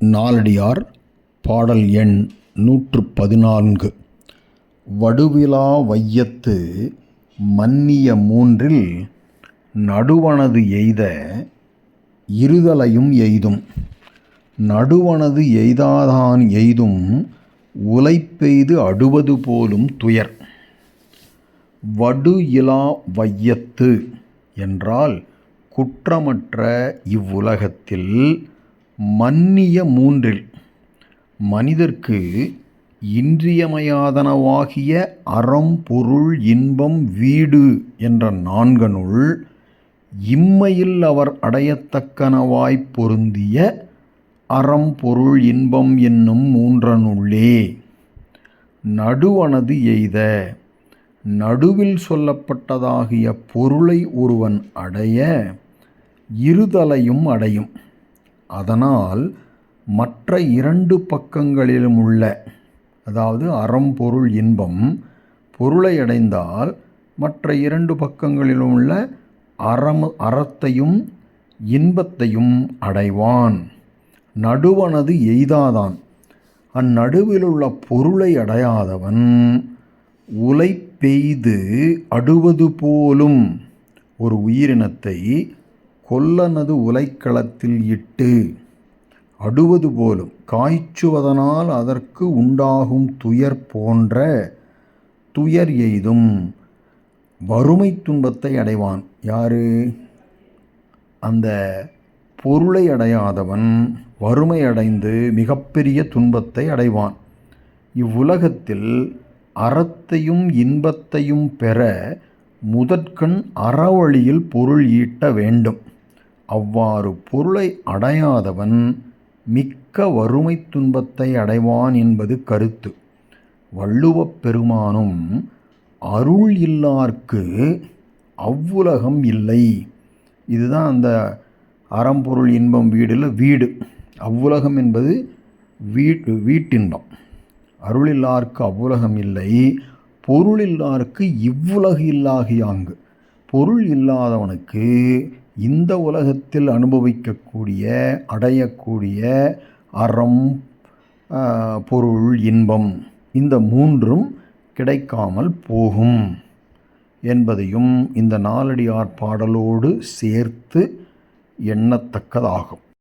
நாலடியார் பாடல் எண் நூற்று பதினான்கு வடுவிலா வையத்து மன்னிய மூன்றில் நடுவனது எய்த இருதலையும் எய்தும். நடுவனது எய்தாதான் எய்தும் உலைப்பெய்து அடுவது போலும் துயர். வடு இலா வையத்து என்றால் குற்றமற்ற இவ்வுலகத்தில் மன்னிய மூன்றில் மனிதர்க்கு இன்றியமையாதனவாகிய அறம் பொருள் இன்பம் வீடு என்ற நான்கனுள் இம்மையில் அவர் அடையத்தக்கனவாய்ப் பொருந்திய அறம் பொருள் இன்பம் என்னும் மூன்றனுள்ளே. நடுவனது எய்த நடுவில் சொல்லப்பட்டதாகிய பொருளை ஒருவன் அடைய இருதலையும் அடையும். அதனால் மற்ற இரண்டு பக்கங்களிலும் உள்ள அதாவது அறம் பொருள் இன்பம் பொருளை அடைந்தால் மற்ற இரண்டு பக்கங்களிலும் உள்ள அறம் அறத்தையும் இன்பத்தையும் அடைவான். நடுவனது எய்தாதான். அந்நடுவிலுள்ள பொருளை அடையாதவன் உலை பெய்து அடுவது போலும் ஒரு உயிரினத்தை கொல்லனது உலைக்களத்தில் இட்டு அடுவது போலும் காய்ச்சுவதனால் அதற்கு உண்டாகும் துயர் போன்ற துயர் எய்தும். வறுமை துன்பத்தை அடைவான். யாரு? அந்த பொருளை அடையாதவன் வறுமை அடைந்து மிகப்பெரிய துன்பத்தை அடைவான். இவ்வுலகத்தில் அறத்தையும் இன்பத்தையும் பெற முதற்கண் அறவழியில் பொருள் ஈட்ட வேண்டும். அவ்வாறு பொருளை அடையாதவன் மிக்க வறுமை துன்பத்தை அடைவான் என்பது கருத்து. வள்ளுவப் பெருமானும் அருள் இல்லார்க்கு அவ்வுலகம் இல்லை. இதுதான் அந்த அறம்பொருள் இன்பம் வீடில் வீடு. அவ்வுலகம் என்பது வீட்டு வீட்டின்பம். அருளில்லார்க்கு அவ்வுலகம் இல்லை. பொருள் இல்லார்க்கு இவ்வுலகு இல்லாகியாங்கு. பொருள் இல்லாதவனுக்கு இந்த உலகத்தில் அனுபவிக்கக்கூடிய அடையக்கூடிய அறம் பொருள் இன்பம் இந்த மூன்றும் கிடைக்காமல் போகும் என்பதையும் இந்த நாலடியார் பாடலோடு சேர்த்து எண்ணத்தக்கதாகும்.